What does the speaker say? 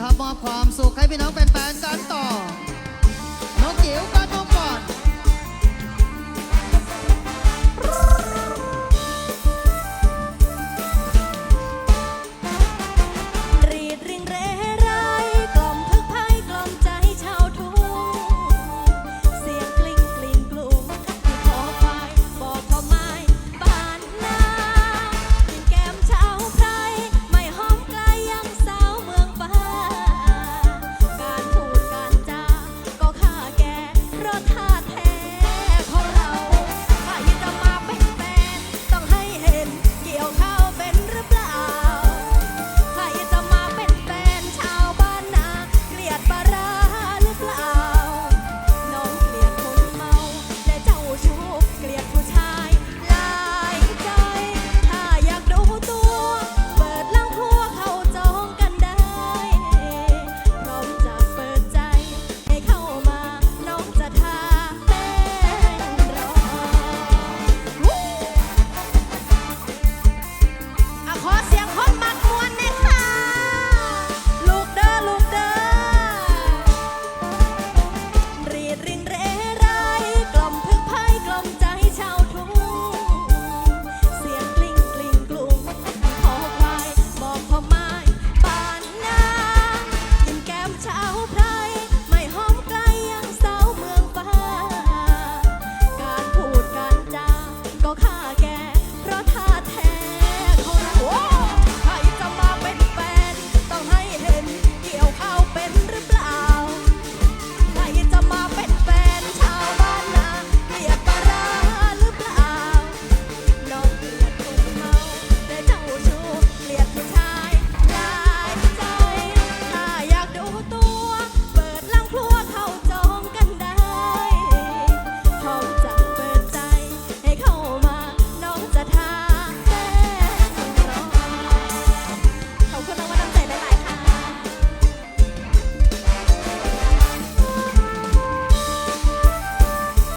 นะครับมอบความสุขให้พี่น้องแฟนๆกัน